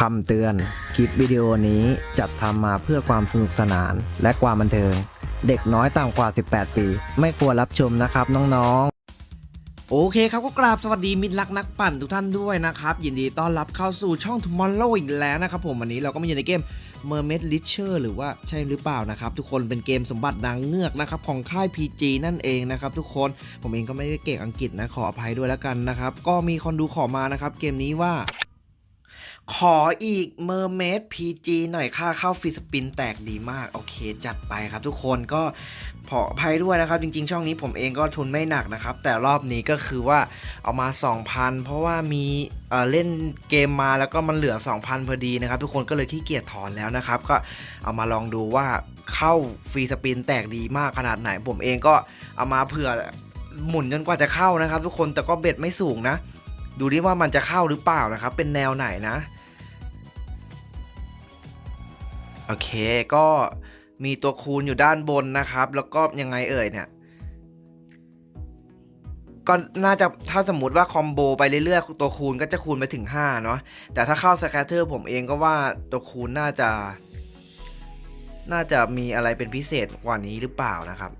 คำเตือน คลิปวิดีโอนี้จัดทำมาเพื่อความสนุกสนานและความบันเทิง เด็กน้อยต่ำกว่า 18 ปี ไม่ควรรับชมนะครับน้องๆ โอเคครับก็กราบสวัสดีมิตรรักนักปั่นทุกท่านด้วยนะครับ ยินดีต้อนรับเข้าสู่ช่อง Tomorrow อีกแล้วนะครับผมวันนี้เราก็มาอยู่ในเกม Mermaid Richer หรือว่าใช่หรือเปล่านะครับ ทุกคนเป็นเกมสมบัตินางเงือกนะครับ ของค่าย PG นั่นเองนะครับ ทุกคนผมเองก็ไม่ได้เก่งอังกฤษนะขออภัยด้วยแล้วกันนะครับ ก็มีคนดูขอมานะครับ เกมนี้ว่า ขออีก Mermaid PG หน่อยค่าเข้าฟรีสปินแตกดีมาก โอเค จัดไปครับทุกคนก็ขออภัยด้วยนะครับ จริงๆ ช่องนี้ผมเองก็ทุนไม่หนักนะครับ แต่รอบนี้ก็คือว่าเอามา 2,000 เพราะว่ามีเเล่นเกมมาแล้วก็มันเหลือ 2,000 พอดีนะครับ ทุกคนก็เลยขี้เกียจถอนแล้วนะครับ ก็เอามาลองดูว่าเข้าฟรีสปินแตกดีมากขนาดไหน ผมเองก็เอามาเผื่อหมุนจนกว่าจะเข้านะครับ ทุกคนแต่ก็เบ็ดไม่สูงนะ ดูดิว่ามันจะเข้าหรือเปล่านะครับ เป็นแนวไหนนะโอเคก็มีตัวคูณอยู่ด้านบนนะครับ แล้วก็ยังไงเอ่ยเนี่ยก็น่าจะถ้าสมมติว่าคอมโบไปเรื่อยๆตัวคูณก็จะคูณไปถึง 5 เนาะแต่ถ้าเข้าสแคตเตอร์ผมเองก็ว่าตัวคูณน่าจะ น่าจะมีอะไรเป็นพิเศษกว่านี้หรือเปล่านะครับ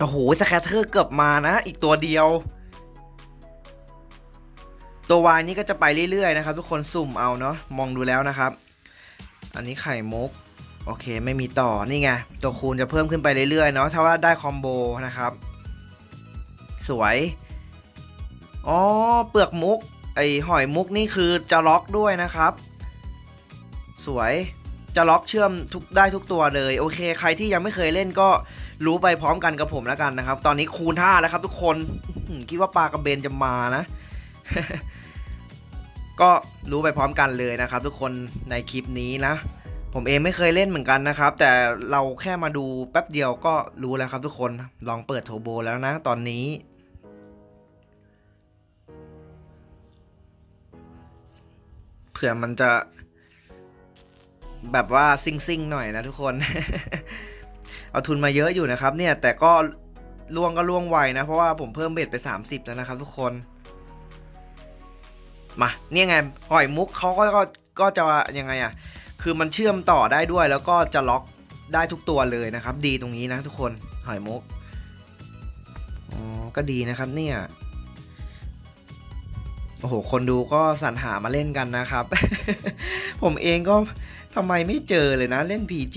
โอ้โหสแคตเตอร์เกือบมานะ อีกตัวเดียว ตัววายนี้ก็จะไปเรื่อยๆนะครับ ทุกคนสุ่มเอาเนาะมองดูแล้วนะครับ อันนี้ไข่มุกโอเคไม่มีต่อนี่ไงตัวคูณจะเพิ่มขึ้นไปเรื่อยๆเนาะถ้าว่าได้คอมโบนะครับ สวยอ๋อเปลือกมุกไอหอยมุกนี่คือจะล็อกด้วยนะครับ สวยจะล็อกเชื่อมทุกได้ทุกตัวเลยโอเค ใครที่ยังไม่เคยเล่นก็รู้ไปพร้อมกันกับผมแล้วกันนะครับ ตอนนี้คูณห้าแล้วครับ ทุกคนคิดว่าปลากระเบนจะมานะ ก็รู้ไปพร้อมกันเลยนะครับ ทุกคนในคลิปนี้นะ ผมเองไม่เคยเล่นเหมือนกันนะครับ แต่เราแค่มาดูแป๊บเดียวก็รู้แล้วครับทุกคนลองเปิดโทโบแล้วนะ ตอนนี้เผื่อมันจะแบบว่าซิ่งซิงหน่อยนะทุกคน เอาทุนมาเยอะอยู่นะครับ เนี่ยแต่ก็ล่วงก็ล่วงไวนะ เพราะว่าผมเพิ่มเบ็ดไป 30 แล้วนะครับทุกคน มาเนี่ยไงหอยมุกเขาก็ก็ก็จะยังไงอะคือมันเชื่อมต่อได้ด้วยแล้วก็จะล็อกได้ทุกตัวเลยนะครับ ดีตรงนี้นะทุกคนหอยมุกอ๋อก็ดีนะครับเนี่ยโอ้โห คนดูก็สรรหามาเล่นกันนะครับ ผมเองก็ทำไมไม่เจอเลยนะเล่น PG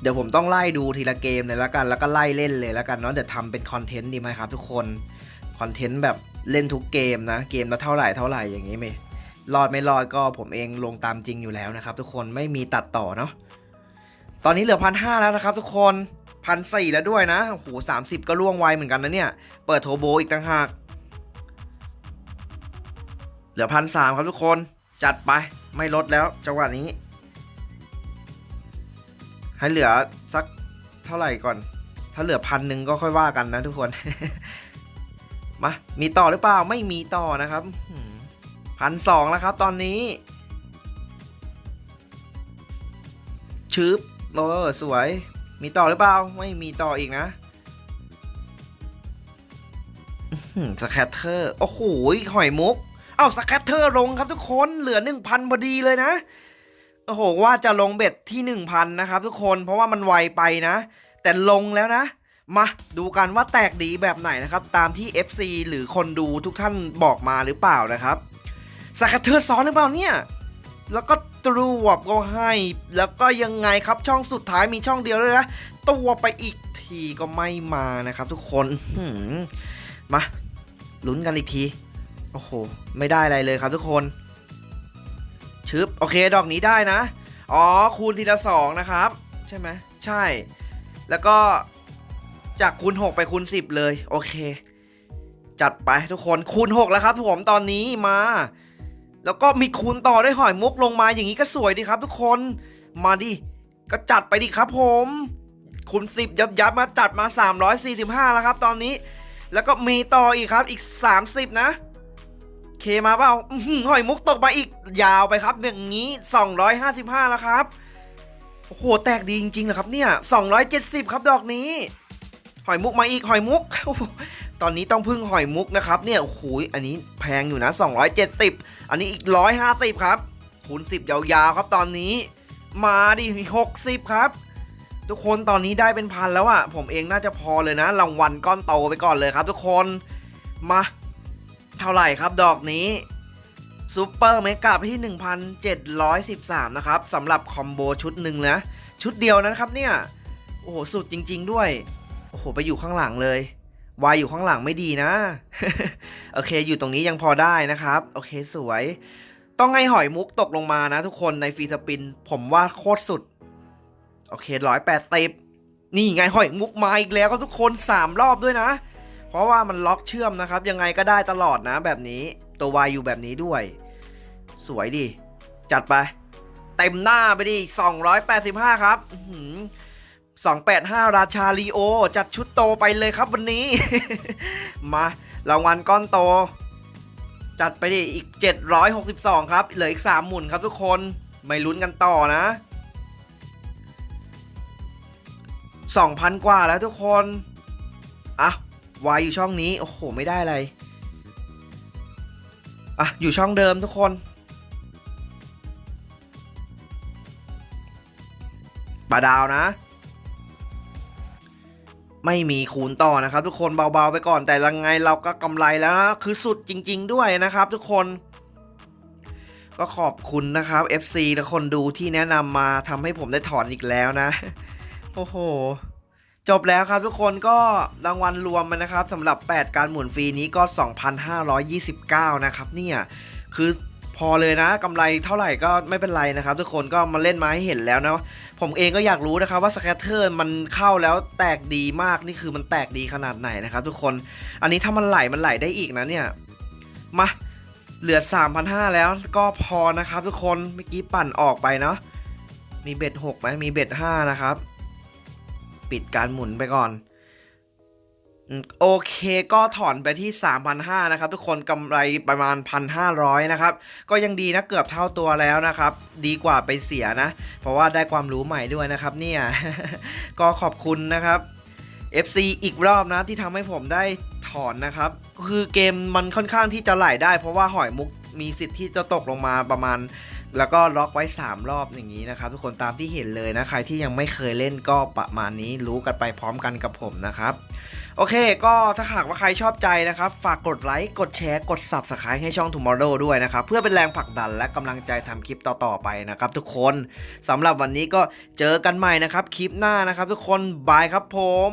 เดี๋ยวผมต้องไล่ดูทีละเกมเลยล้วกัน แล้วก็ไล่เล่นเลยล้วกันเนาะเดี๋ยวทำเป็นคอนเทนต์ดีไหมครับทุกคน คอนเทนต์แบบเล่นทุกเกมนะ เกมละเท่าไหร่เท่าไหร่อย่างนี้ไหมรอดไม่รอดก็ผมเองลงตามจริงอยู่แล้วนะครับ ทุกคนไม่มีตัดต่อเนาะตอนนี้เหลือพันห้าแล้วนะครับ ทุกคนพันสี่แล้วด้วยนะโอ้โหสามสิบก็ล่วงไวเหมือนกันนะเนี่ย เปิดโทโบอีกต่างหาก เหลือพันสามครับทุกคนจัดไปไม่ลดแล้วจังหวะนี้ ให้เหลือสักเท่าไหร่ก่อน ถ้าเหลือพันหนึ่งก็ค่อยว่ากันนะทุกคน มา มีต่อหรือเปล่า ไม่มีต่อนะครับพันสองแล้วครับ ตอนนี้ ชืบเออสวย มีต่อหรือเปล่า ไม่มีต่ออีกนะสแคตเตอร์ โอ้โห หอยมุก เอาสแคตเตอร์ลงครับทุกคน เหลือหนึ่งพันพอดีเลยนะ โอ้โห ว่าจะลงเบ็ดที่หนึ่งพันนะครับทุกคน เพราะว่ามันไวไปนะ แต่ลงแล้วนะ มาดูกันว่าแตกดีแบบไหนนะครับ ตามที่ FC หรือคนดูทุกท่านบอกมาหรือเปล่านะครับสกัดเธอซ้อนหรือเปล่าเนี่ยแล้วก็ตรวบก็ให้ แล้วก็ยังไงครับช่องสุดท้ายมีช่องเดียวเลยนะตัวไปอีกทีก็ไม่มานะครับ ทุกคนมาลุ้นกันอีกทีโอ้โหไม่ได้อะไรเลยครับทุกคนชึบโอเคดอกนี้ได้นะ อ๋อคูณทีละสองนะครับ ใช่ไหมใช่ แล้วก็ จากคูณ 6 ไปคูณ 10 เลย โอเค จัดไปทุกคนคูณ 6 แล้วครับผมตอนนี้มา แล้วก็มีคูณต่อด้วยหอยมุกลงมาอย่างนี้ก็สวยดีครับ ทุกคนมาดิก็จัดไปดิครับผมคูณ 10 ยับยับมาจัดมา 345 แล้วครับ ตอนนี้ แล้วก็มีต่ออีกครับอีก 30 นะเคมาเปล่าหอหอยมุกตกมาอีกยาวไปครับอย่างนี้ 255 แล้วครับโอ้โหแตกดีจริงๆเหรอครับเนี่ย 270 ครับดอกนี้ หอยมุกมาอีกหอยมุก ตอนนี้ต้องพึ่งหอยมุกนะครับ เนี่ยโอ้โหอันนี้แพงอยู่นะ 270 อันนี้อีก 150 ครับ คูณ 10 ยาวๆครับตอนนี้ มาดิ60 ครับ ทุกคนตอนนี้ได้เป็นพันแล้วอะผมเองน่าจะพอเลยนะ รางวัลก้อนโตไปก่อนเลยครับ ทุกคน มา เท่าไหร่ครับดอกนี้ซูเปอร์เมกะไปที่ 1,713 นะครับสำหรับคอมโบชุดหนึ่งนะ ชุดเดียวนะครับเนี่ย โอ้โห สุดจริง ๆ ด้วย โอ้โห ไปอยู่ข้างหลังเลยวายอยู่ข้างหลังไม่ดีนะ โอเค อยู่ตรงนี้ยังพอได้นะครับ โอเคสวย ต้องให้หอยมุกตกลงมานะทุกคนในฟรีสปิน ผมว่าโคตรสุด โอเคร้อยแปดสิบนี่ไงหอยมุกมาอีกแล้วก็ทุกคนสามรอบด้วยนะ เพราะว่ามันล็อกเชื่อมนะครับ ยังไงก็ได้ตลอดนะ แบบนี้ตัววายอยู่แบบนี้ด้วย สวยดิจัดไป เต็มหน้าไปดิ285 ครับอื 285 ราชาลีโอ จัดชุดโตไปเลยครับวันนี้ มารางวัลก้อนโต จัดไปดิอีก 762 ครับ เหลืออีก 3 หมุนครับทุกคน ไม่ลุ้นกันต่อนะ 2,000 กว่าแล้วทุกคน อะวายอยู่ช่องนี้ โอ้โห ไม่ได้อะไร อะ อยู่ช่องเดิมทุกคนปลาดาวนะ ไม่มีคูณต่อนะครับ ทุกคนเบาๆไปก่อนแต่ยังไงเราก็กำไรแล้วนะคือสุดจริง ๆ ด้วยนะครับ ทุกคน ก็ขอบคุณนะครับ FC และคนดูที่แนะนำมาทำให้ผมได้ถอนอีกแล้วนะ โอ้โหจบแล้วครับทุกคนก็รางวัลรวมมันนะครับสำหรับ 8 การหมุนฟรีนี้ก็ 2,529 นะครับเนี่ย คือ พอเลยนะกำไรเท่าไหร่ก็ไม่เป็นไรนะครับ ทุกคนก็มาเล่นมาให้เห็นแล้วนะผมเองก็อยากรู้นะครับว่าสแคตเตอร์มันเข้าแล้วแตกดีมากนี่คือมันแตกดีขนาดไหนนะครับ ทุกคนอันนี้ถ้ามันไหลมันไหลได้อีกนะเนี่ยมาเหลือ 3,500 แล้วก็พอนะครับทุกคนเมื่อกี้ปั่นออกไปเนาะมีเบ็ด6ไหมมีเบ็ด5นะครับ ปิดการหมุนไปก่อน โอเคก็ถอนไปที่ 3,500นะครับ ทุกคนกำไรประมาณ 1,500 นะครับ ก็ยังดีนะเกือบเท่าตัวแล้วนะครับ ดีกว่าไปเสียนะ เพราะว่าได้ความรู้ใหม่ด้วยนะครับเนี่ย ก็ขอบคุณนะครับ FC อีกรอบนะที่ทำให้ผมได้ถอนนะครับ คือเกมมันค่อนข้างที่จะไหลได้ เพราะว่าหอยมุกมีสิทธิ์ที่จะตกลงมาประมาณ แล้วก็ล็อกไว้ 3 รอบอย่างนี้นะครับ ทุกคนตามที่เห็นเลยนะ ใครที่ยังไม่เคยเล่นก็ประมาณนี้รู้กันไปพร้อมกันกับผมนะครับ โอเค ก็ถ้าหากว่าใครชอบใจนะครับ ฝากกดไลค์กดแชร์กด Subscribe ให้ช่อง Tomorrow ด้วยนะครับ เพื่อเป็นแรงผลักดันและกำลังใจทำคลิปต่อๆไปนะครับทุกคนสำหรับวันนี้ก็เจอกันใหม่นะครับคลิปหน้านะครับ ทุกคนบายครับผม